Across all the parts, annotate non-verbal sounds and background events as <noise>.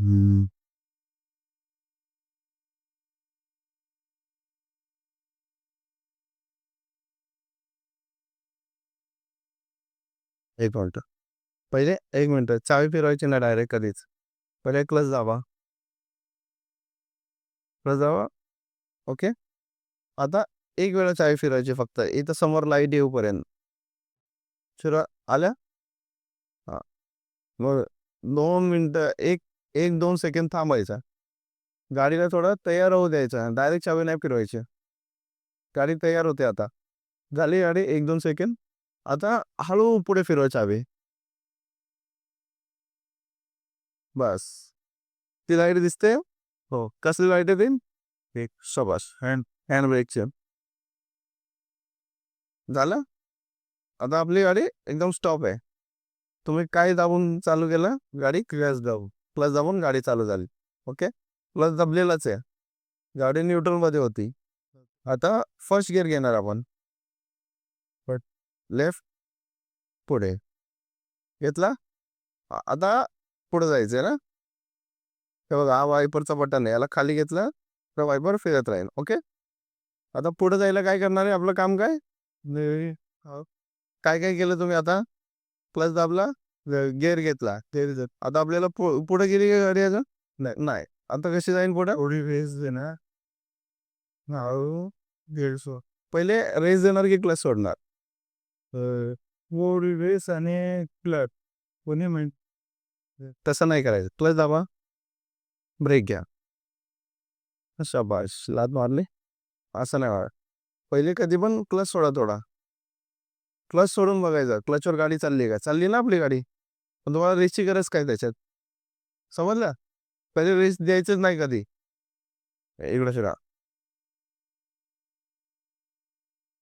Mm. एक minute. पहिले एक मिनटं. चावी फिरवायची ना डायरेक्ट कधीच. पहिले क्लच दाबा. क्लच दाबा. ओके आता एक वेळा चावी फिरवायची फक्त. इथं समोर लाइट येऊपर्यंत फिरवा. आल्या? हां. मग दोन मिनटं एक एक दोन सेकंड थांबायचा. गाडीला थोडं तयार होऊ द्यायचं. डायरेक्ट चावी नाही फिरवायची. गाडी तयार होते आता. झाली गाडी एक दोन सेकंड आता हळू पुढे फिरवा चावी. बस. ती लाइट दिसते? हो. कसली लाइट आहे ती? एक हँड हँड ब्रेकचे. झालं? आता आपली गाडी एकदम स्टॉप आहे. तुम्ही काय दाबून चालू केलं? गाडी क्रॅश दाबून क्लच दाबून गाडी चालू झाली. ओके? क्लच दाबलेलाच आहे. गाडी न्यूट्रलमध्ये होती. आता फर्स्ट गिअर घेणार आपण. लेफ्ट पुढे. घेतला? आता पुढे जायचं आहे ना? हे बघा हा वायपरचा बटन आहे. याला खाली घेतलं तर वायपर फिरत राहील. ओके? आता पुढे जायला काय करणार आहे? आपलं काम काय. काय काय केलं तुम्ही आता? प्लस दाबला? गिअर घेतला आता आपल्याला पुढे गेली का गाडी अजून? नाही नाही. आता कशी जाईल पुढे? थोडी रेस देणार हळू पहिले रेस देणार की क्लच सोडणार? थोडी रेस आणि क्लच कोणी म्हण? तसं नाही करायचं. क्लच दाबा. ब्रेक घ्या. शाबाश लात मारली. असं नाही पहिले कधी पण क्लच सोडा थोडा. क्लच सोडून बघायचं. क्लचवर गाडी चालली का? चालली ना आपली गाडी? पण तुम्हाला रेसची गरज काय त्याच्यात? समजलं? पहिले रेस द्यायचंच नाही कधी. इकडं सोडा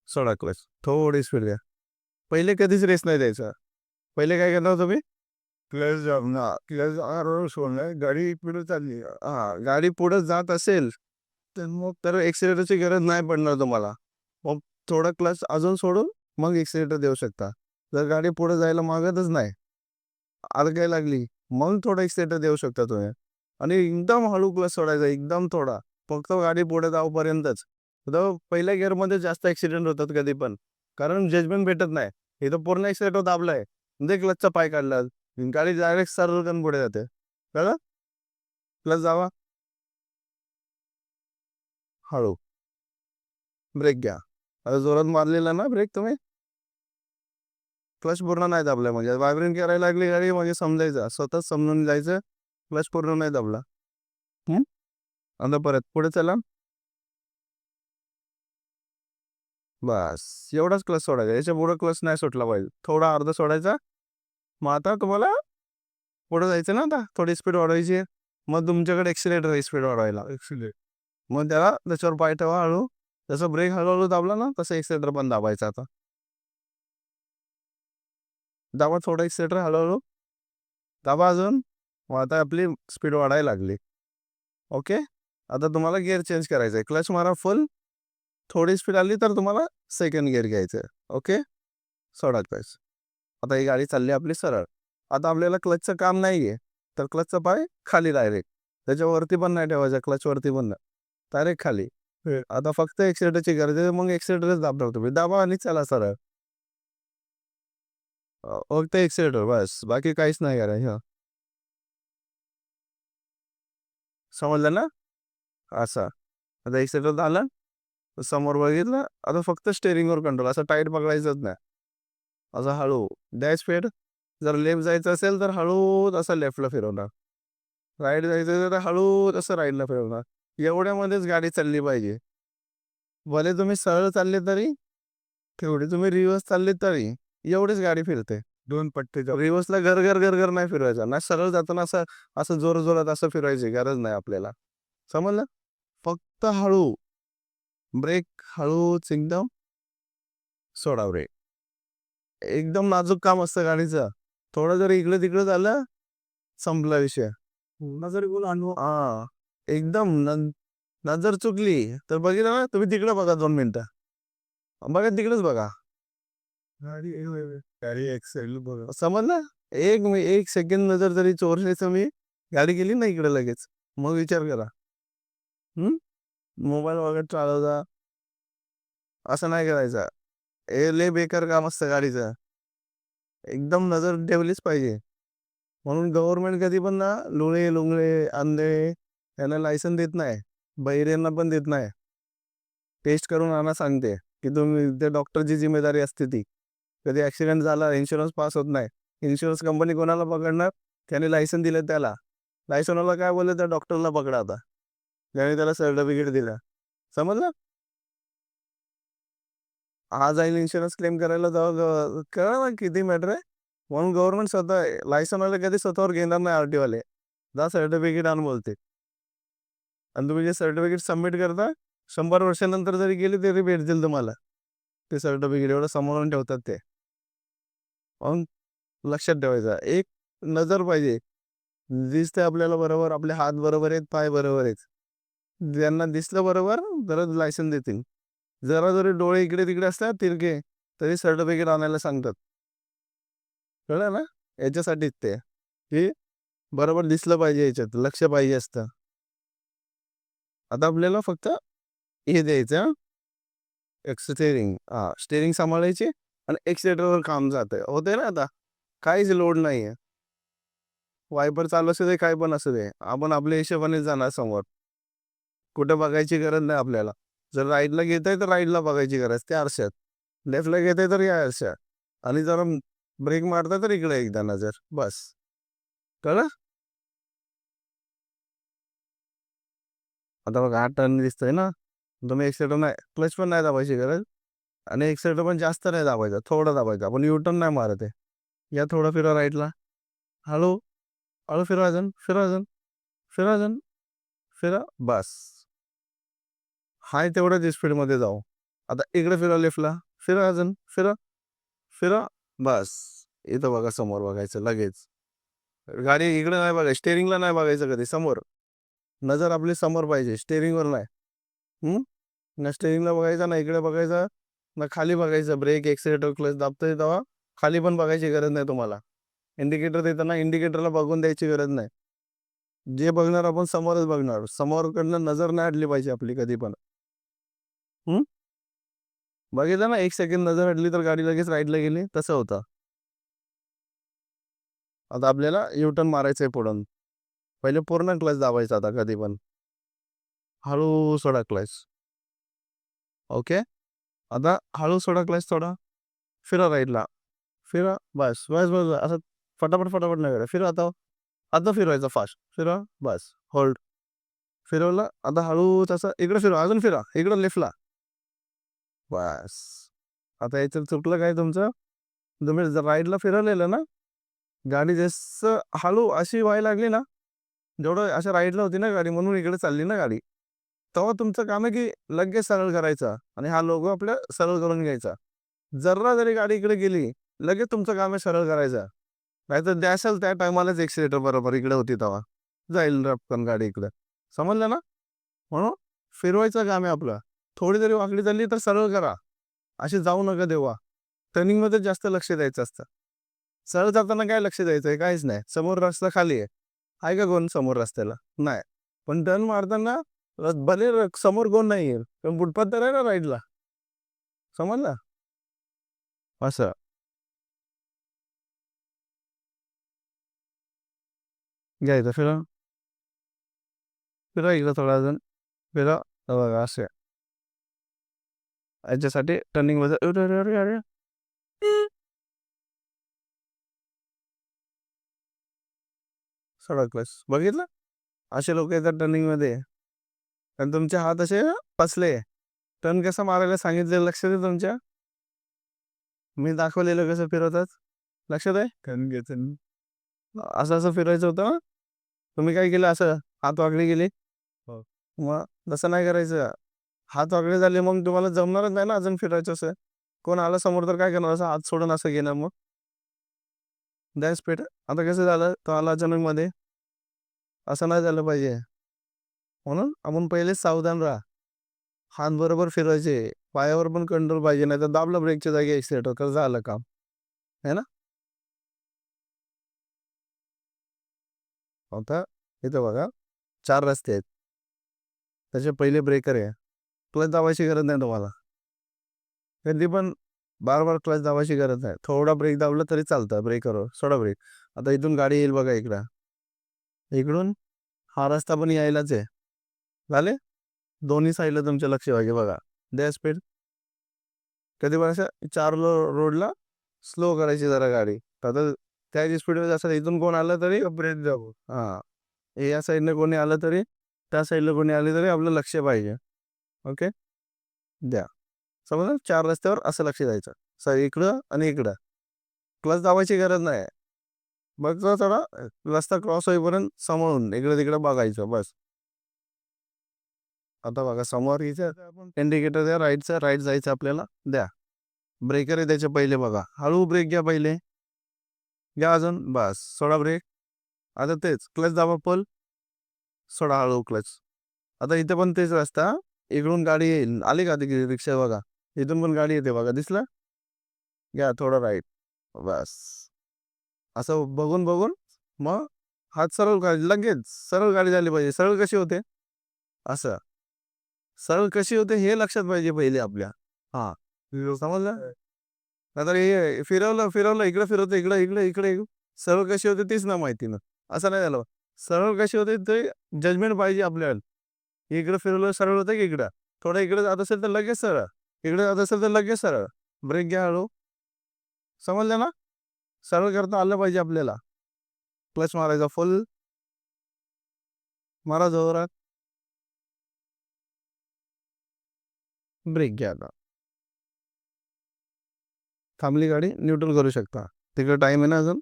सोडा क्लच थोडी स्पीड द्या. पहिले कधीच रेस नाही द्यायचा. पहिले काय करणार तुम्ही? क्लच ना क्लच सोडणार. गाडी पुढे चालली. हा गाडी पुढे जात असेल तर मग तर एक्सिलेटरची गरज नाही पडणार तुम्हाला. मग थोडा क्लच अजून सोडून मग एक्सिलेटर देऊ शकता. जर गाडी पुढे जायला मागतच नाही अडकाय लागली. मग थोडं एक्सेटर देऊ शकता तुम्ही. आणि एकदम हळू क्लच सोडायचा एकदम थोडा. फक्त गाडी पुढे जाऊपर्यंतच. तर पहिल्या गिअरमध्ये जास्त ॲक्सिडेंट होतात कधी पण. कारण जजमेंट भेटत नाही. हे तर पूर्ण एक्सिलेटर दाबलाय म्हणजे क्लचचा पाय काढला. गाडी डायरेक्ट सरळ पुढे जाते. कळलं? प्लस जावा. हळू. ब्रेक घ्या. आता जोरात मारलेला ना ब्रेक तुम्ही? क्लच पूर्ण नाही दाबला म्हणजे वायब्रेट करायला लागली गाडी म्हणजे समजायचं. स्वतःच समजून जायचं क्लच पूर्ण नाही दाबला? आता परत पुढे चला. बस एवढाच क्लच सोडायचा. याच्यापुढे क्लच नाही सुटला पाहिजे. थोडा अर्धा सोडायचा. मग आता तुम्हाला पुढे जायचं ना आता. थोडी स्पीड वाढवायची. मग तुमच्याकडे एक्सिलेटर आहे स्पीड वाढवायला. एक्सिलेटर मग त्याला त्याच्यावर पाय ठेवा हळू. जसं ब्रेक हळूहळू दाबला ना तसं एक्सिलेटर पण दाबायचं आता. दाबा थोडं एक्सिलेटर हळूहळू दाबा अजून. मग आता आपली स्पीड वाढायला लागली. ओके? आता तुम्हाला गिअर चेंज करायचं आहे. क्लच मारा फुल थोडी स्पीड आली तर तुम्हाला सेकंड गिअर घ्यायचं आहे ओके? सोडा क्लच आता ही गाडी चालली आपली सरळ. आता आपल्याला क्लचचं काम नाही आहे तर क्लचचा पाय खाली डायरेक्ट त्याच्यावरती पण नाही ठेवायचा. क्लचवरती पण नाही. डायरेक्ट खाली. आता फक्त एक्सिलेटरची गरज आहे. मग एक्सिलेटरच दाबणार तुम्ही. दाबा आणि चला सरळ. फक्त एक्सिलेटर बस बाकी काहीच नाही करायचं समजलं ना? असा. आता एक्सिलेटर झालं समोर बघितलं आता फक्त स्टेरिंगवर कंट्रोल असं टाईट पकडायचंच नाही. असं हळू. डॅश फेड जर लेफ्ट जायचं असेल तर हळू असं लेफ्टला फिरवणार. राईट जायचं असेल तर हळू तसं राईटला फिरवणार. एवढ्यामध्येच गाडी चालली पाहिजे. भले तुम्ही सरळ चालले तरी तेवढे तुम्ही रिव्हर्स चालले तरी एवढीच गाडी फिरते. दोन पट्टे रिव्हर्सला घर घर घर घर नाही फिरवायचा. ना सरळ जाताना असं असं जोर जोरात असं फिरवायची गरज नाही आपल्याला. समजलं? फक्त हळू. ब्रेक हळूच एकदम सोडा ब्रेक एकदम नाजूक काम असतं गाडीचं. थोडं जर इकडे तिकडे झालं संपला विषय. नजर हा. एकदम न- नजर चुकली. तर बघितलं ना तुम्ही तिकडे बघा दोन मिनिटं. बघा तिकडेच बघा. गाडी गाडी एक्सेल बघा. समजलं एक मी एक सेकंड नजर जरी चोरली मी गाडी गेली ना इकडे लगेच. मग विचार करा. हम्म मोबाईल वगैरे चालवता. असं नाही करायचं. हे लय बेकार काम असतं गाडीचं. एकदम नजर ठेवलीच पाहिजे. म्हणून गव्हर्नमेंट कधी पण ना लुळे लुंगळे अंधे यांना लायसन देत नाही. बहिरेंना पण देत नाही. टेस्ट करून आणा सांगते की तुम्ही ते डॉक्टरची जिम्मेदारी असते ती. कधी ॲक्सिडेंट झाला इन्शुरन्स पास होत नाही. इन्शुरन्स कंपनी कोणाला पकडणार? त्याने लायसन दिलं त्याला. लायसनला काय बोलले त्या डॉक्टरला पकडा आता. त्याने त्याला सर्टिफिकेट दिलं. समजलं? हा जाईल इन्शुरन्स क्लेम करायला जाऊ करा ना किती मॅटर आहे? म्हणून गव्हर्नमेंट स्वतः लायसनवाले कधी स्वतःवर घेणार नाही आर टी वाले जा सर्टिफिकेट आण बोलते. आणि तुम्ही जे सर्टिफिकेट सबमिट करता शंभर वर्षानंतर जरी गेले तरी भेटतील तुम्हाला. ते सर्टिफिकेट एवढं समोरून ठेवतात ते. म्हणून लक्षात ठेवायचा. एक नजर पाहिजे. दिसते आपल्याला बरोबर आपले हात बरोबर आहेत पाय बरोबर आहेत. ज्यांना दिसलं बरोबर तरच लायसन देतील. जरा जरी डोळे इकडे तिकडे असतात तिरके तरी सर्टिफिकेट आणायला सांगतात. कळलं ना? याच्यासाठीच ते. की बरोबर दिसलं पाहिजे याच्यात लक्ष पाहिजे असतं. आता आपल्याला फक्त हे द्यायचं स्टेरिंग हा स्टेरिंग सांभाळायची. आणि एक्सिलेटरवर काम जात आहे होते ना आता. काहीच लोड नाही आहे वायपर चालू असू दे काय पण असू दे. आपण आपल्या हिशोबाने जाणार समोर. कुठे बघायची गरज नाही आपल्याला. जर राईटला घेत आहे तर राईटला बघायची गरज. त्या आरशात. लेफ्टला घेत आहे तर या आरशात. आणि जरा ब्रेक मारता तर इकडे एकदा नजर. बस. कळ आता बघा आठ टर्न दिसतंय ना. तुम्ही एक्सेटर नाही क्लच पण नाही दाबायची गरज. आणि एक्सेटर पण जास्त नाही दाबायचा थोडं दाबायचं. आपण युटर्न नाही मारत आहे. या थोडं फिरा राईटला हळू हळू फिरा अजून फिरा अजून फिरा अजून फिरा बस. हाय तेवढ्याच स्पीडमध्ये जाऊ. आता इकडे फिरा लेफ्टला फिरा अजून फिरा फिरा बस. इथं बघा समोर बघायचं लगेच. गाडी इकडे नाही बघायचं स्टेरिंगला नाही बघायचं कधी समोर. नजर आपली समोर पाहिजे स्टेरिंगवर नाही. हम्म? ना स्टेरिंगला बघायचा ना इकडे बघायचा. खाली बघायचं ब्रेक एक्सिलेटर क्लच दाबतोय तेव्हा खाली पण बघायची गरज नाही तुम्हाला. इंडिकेटर देताना इंडिकेटरला बघून द्यायची गरज नाही. जे बघणार आपण समोरच बघणार. समोरकडनं नजर नाही हटली पाहिजे आपली कधी पण. हम्म? बघितलं ना एक सेकंड नजर हटली तर गाडी लगेच राईटला गेली तसं होतं. आता आपल्याला युटर्न आहे पुढून पहिले पूर्ण क्लच दाबायचा आता कधी पण. हळू सोडा क्लच ओके आता हळू सोडा क्लच थोडा. फिरा राईटला फिरा. बस बस बस असं फटाफट फटाफट नाही करा फिरा आता आता फिरवायचं फास्ट फिरा बस होल्ड फिरवलं आता हळू तसं इकडे फिरवा अजून फिरा. इकडं लेफ्टला बस. आता याच्यात चुकलं काय तुमचं? तुम्ही जर राईडला फिरवलेलं ना गाडी जसं हळू अशी व्हायला लागली ना जेवढं अशा राईडला होती ना गाडी म्हणून इकडे चालली ना गाडी. तेव्हा तुमचं काम आहे की लगेच सरळ करायचा आणि हा लोगो आपल्या सरळ करून घ्यायचा. जरा जरी गाडी इकडे गेली लगेच तुमचं काम आहे सरळ करायचं. नाहीतर द्याशाल त्या टायमालाच एक्सिलेटर बरोबर इकडे होती तेव्हा. जाईल रपकन गाडी इकडे. समजलं ना? म्हणून फिरवायचं काम आहे आपलं. थोडी जरी वाकडी चालली तर सरळ करा. अशी जाऊ नका देवा. टर्निंगमध्ये जास्त लक्ष द्यायचं असतं. सरळ जाताना काय लक्ष द्यायचं आहे काहीच नाही. समोर रस्ता खाली आहे. आहे का कोण? समोर रस्त्याला? नाही. पण टर्न मारताना भले र- समोर कोण नाही येईल पण फुटपाथ तर आहे ना राईडला समजला? असं. घ्यायचं फिरा. फिरा इकडं थोडा अजून. फिरा. हे बघा असे याच्यासाठी टर्निंगमध्ये अरे अरे अरे अरे. सडकलंस बघितलं? असे लोक येतात टर्निंगमध्ये. आणि तुमचे हात असे पसले. टर्न कसं मारायला सांगितलं लक्षात आहे तुमच्या. मी दाखवलेलं कसं फिरवतात. लक्षात आहे टर्न घ्यायचं असं असं फिरायचं होतं. हं? तुम्ही काय केलं? असं हात वाकडी गेली. मग तसं नाही करायचं. हात वाकडे झाले मग तुम्हाला जमणारच नाही ना अजून फिरायचं असं. कोण आलं समोर तर काय करणार? असं हात सोडून असं घेणार मग. द्या स्पीड आता कसं झालं? तो आला अचानक मध्ये असं नाही झालं पाहिजे. हो म्हणून आपण पहिलेच सावधान राहा. हात बरोबर फिरायचे पायावर पण कंट्रोल पाहिजे नाही तर दाबलं ब्रेकच्या जागी एक्सिलेटर तर झालं काम. है ना? आता इथं बघा चार रस्ते आहेत. त्याचे पहिले ब्रेकर आहे. क्लच दाबायची गरज नाही तुम्हाला. कधी पण बार बार क्लच दाबायची गरज नाही. थोडा ब्रेक दाबला तरी चालतं ब्रेकरवर सोडा ब्रेक आता इथून गाडी येईल बघा इकडं. इकडून हा रस्ता पण यायलाच आहे. झाले? दोन्ही साईडला तुमच्या लक्ष पाहिजे बघा. द्या स्पीड कधी पण चार लो रोडला स्लो करायची जरा गाडी. आता त्याची स्पीडमध्ये असं इथून कोण आलं तरी ब्रेक दाबू हां. या साईडने कोणी आलं तरी त्या साईडला कोणी आले तरी आपलं लक्ष पाहिजे. ओके? द्या. समजा चार रस्त्यावर असं लक्ष द्यायचं. स इकडं आणि इकडं. क्लच दाबायची गरज नाही. बघ थोडा रस्ता क्रॉस होईपर्यंत समोरून इकडं तिकडं बघायचं बस. आता बघा समोर इथं इंडिकेटर द्या राईटचा राईट जायचं आपल्याला द्या. ब्रेकर आहे त्याच्या पहिले बघा. हळू ब्रेक घ्या पहिले. घ्या अजून बस. सोडा ब्रेक आता तेच क्लच दाबा पल. सोडा हळू क्लच आता इथे पण तेच रस्ता इकडून गाडी येईल. आली का तिकडे रिक्षा बघा. इथून पण गाडी येते बघा. दिसला? घ्या थोडं राईट बस. असं बघून बघून मग हात सरळ गाडी लगेच सरळ गाडी झाली पाहिजे. सरळ कशी होते? असं. सरळ कशी होते हे लक्षात पाहिजे पहिले आपल्या. हा समजलं? नाहीतर हे फिरवलं फिरवलं इकडं फिरवतं इकडं इकडं इकडे सरळ कशी होते तीच ना माहिती ना. असं नाही झालं. सरळ कशी होते ते जजमेंट पाहिजे आपल्याला. इकडं फिरवलं सरळ होतं की इकडं? थोडं इकडे जात असेल तर लगेच सरळ. इकडे जात असेल तर लगेच सरळ. ब्रेक घ्या हळू. समजलं ना? सरळ करता आलं पाहिजे आपल्याला. क्लच मारायचा फुल मारा जोरात. ब्रेक घ्या आता. थांबली गाडी न्यूट्रल करू शकता. तिकडे टाइम आहे ना अजून?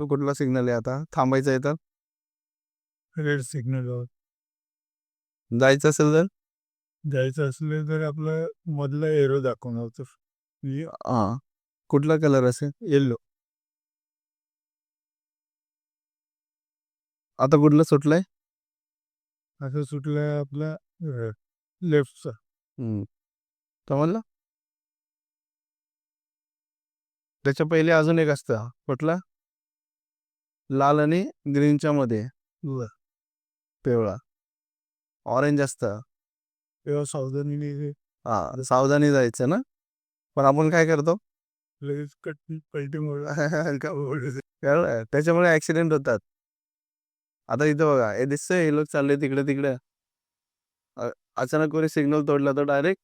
तो कुठला सिग्नल आहे आता? थांबायचं आहे तर? रेड सिग्नल जायचं असेल तर? द्यायचं असले तर आपलं मधला एरो दाखवणार होतं. हां. कुठला कलर असेल? येल्लो आता कुठलं सुटलंय? असं सुटलं आपला लेफ्टचा समजलं त्याच्या पहिले अजून एक असतं. कुठला? लाल आणि ग्रीनच्या मध्ये. पिवळा. ऑरेंज असतं. तेव्हा सावधानीने हा सावधानी जायचं ना. पण आपण काय करतो? लगेच कट पलटी मोड. <laughs> कळलं? त्याच्यामुळे ऍक्सिडेंट होतात. आता इथं बघा. हे दिसतंय हे लोक चालले तिकडे तिकडे अचानक कोणी सिग्नल तोडला तर डायरेक्ट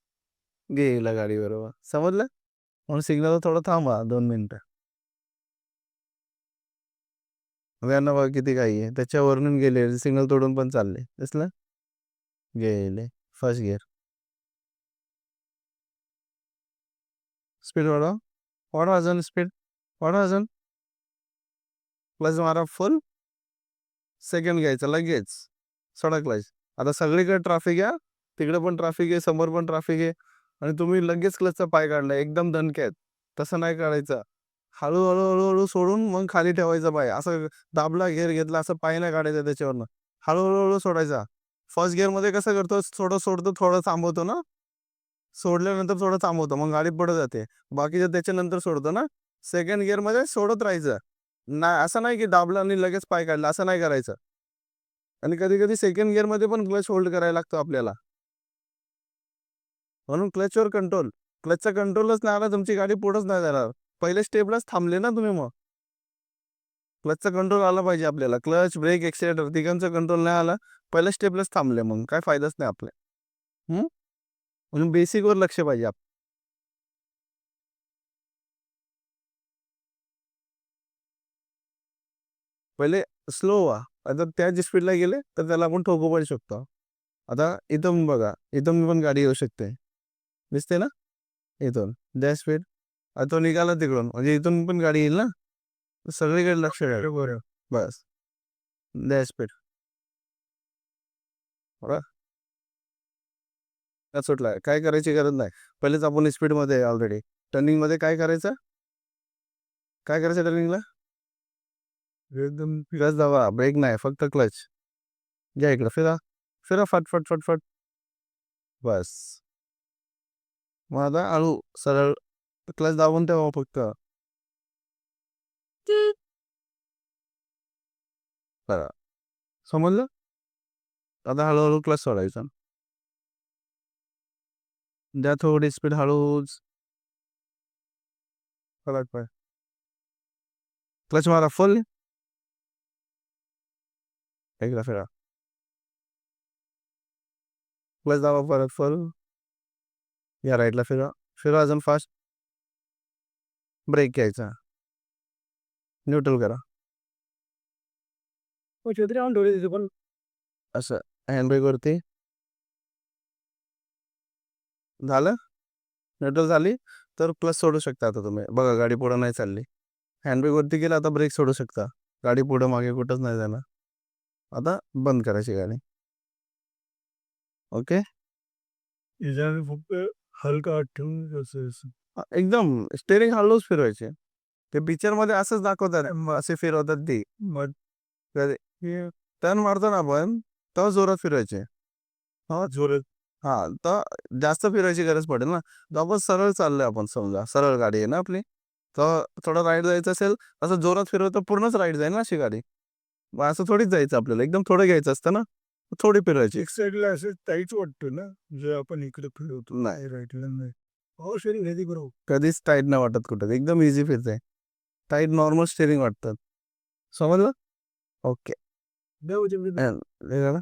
गेला गाडी बरोबर. समजलं? म्हणून सिग्नल थोडं थांबा दोन मिनिटं. यांना बघा किती काही आहे. त्याच्यावरून गेले सिग्नल तोडून पण चालले. दिसलं? गेले फर्स्ट गिअर. स्पीड वाढवा. वाढवा अजून स्पीड. वाढवा अजून. प्लस मारा फुल. सेकंड घ्यायचं लगेच. सोडा क्लच. आता सगळीकडे ट्रॅफिक आहे. तिकडे पण ट्रॅफिक आहे समोर पण ट्रॅफिक आहे. आणि तुम्ही लगेच क्लचचा पाय काढला एकदम दणक्यात तसं नाही काढायचं. हळूहळू हळूहळू सोडून मग खाली ठेवायचा पाय. असं दाबला घेर घेतला असं पाय नाही काढायचा त्याच्यावरनं. हळूहळू हळू सोडायचा. फर्स्ट गिअरमध्ये कसं करतो थोडं सोडतो थोडं थांबवतो ना. सोडल्यानंतर थोडं थांबवतो मग गाडी पुढे जाते. बाकीचं त्याच्यानंतर सोडतो ना सेकंड गिअरमध्ये सोडत राहायचं. नाही असं नाही की दाबला आणि लगेच पाय काढला असं नाही करायचं. आणि कधी कधी सेकंड गिअरमध्ये पण क्लच होल्ड करायला लागतो आपल्याला. म्हणून क्लचवर कंट्रोल क्लचचा कंट्रोलच नाही आला तुमची गाडी पुढंच नाही जाणार. पहिले स्टेपलाच थांबले ना तुम्ही मग. क्लचचा कंट्रोल आला पाहिजे आपल्याला. क्लच ब्रेक एक्सिलेटर तिघांचा कंट्रोल नाही आला. पहिल्या स्टेपलाच थांबले मग. काय फायदाच नाही आपल्या. म्हणून बेसिकवर लक्ष पाहिजे आप पहिले स्लो व्हा. आता त्या स्पीडला गेले तर त्याला आपण ठोकू पण शकतो. आता इथं बघा. इथून पण गाडी येऊ शकते. दिसते ना? इथून. द्या स्पीड आता तो निघाला तिकडून. म्हणजे इथून पण गाडी येईल ना? सगळीकडे लक्ष द्या. बरं. बस. द्या स्पीड सुटला काय करायची गरज नाही. पहिलेच आपण स्पीडमध्ये ऑलरेडी टर्निंगमध्ये काय करायचं? काय करायचं टर्निंगला एकदम क्लच दाबा. ब्रेक नाही. फक्त क्लच घ्या इकडं. फिरा. फिरा फट फट फट फट. बस. मग आता हळू सरळ क्लच दाबून ठेवा फक्त. करा. समजलं? आता हळूहळू क्लच सोडायचा. द्या थोडी स्पीड हळूच. क्लच पाय क्लच मारा फुल एकदा फिरा. क्लच दाबा परत फुल या राईटला फिरा फिरा अजून फास्ट ब्रेक घ्यायचा. न्यूट्रल करा. छत्री आणून ठेवली तिथे पण. असं हँडब्रेक वरती. झालं? न्यूट्रल झाली? तर प्लस सोडू शकता आता तुम्ही. बघा गाडी पुढे नाही चालली. हँडब्रेक वरती गेला आता ब्रेक सोडू शकता. गाडी पुढे मागे कुठंच नाही जाणार. आता बंद करायची गाडी. ओके फक्त हलका हात ठेवून असं असं. हा, एकदम स्टेरिंग हळूच फिरवायचे. ते पिक्चरमध्ये असंच दाखवतात म, असे फिरवतात ते. मग? टर्न मारतो ना आपण तेव्हा जोरात फिरवायचे. जोरात? हा तर जास्त फिरायची गरज पडेल ना. तर आपण सरळ चाललोय आपण समजा सरळ गाडी आहे ना आपली. तर थोडं राईड जायचं असेल असं जोरात फिरवत तर पूर्णच राईड जाईल ना अशी गाडी. मग असं थोडीच जायचं आपल्याला एकदम थोडं घ्यायचं असतं ना. थोडी फिरवायची एक साईडला असं टाईट वाटतं ना जे आपण इकडे फिरवतो नाही. राईटला नाही. पॉवर शेअरिंग घेते बरोबर कधीच टाईट नाही वाटत कुठं. एकदम इझी फिरते टाईट नॉर्मल स्टेरिंग वाटतात. समजलं? ओके. द्या मी- हे झालं?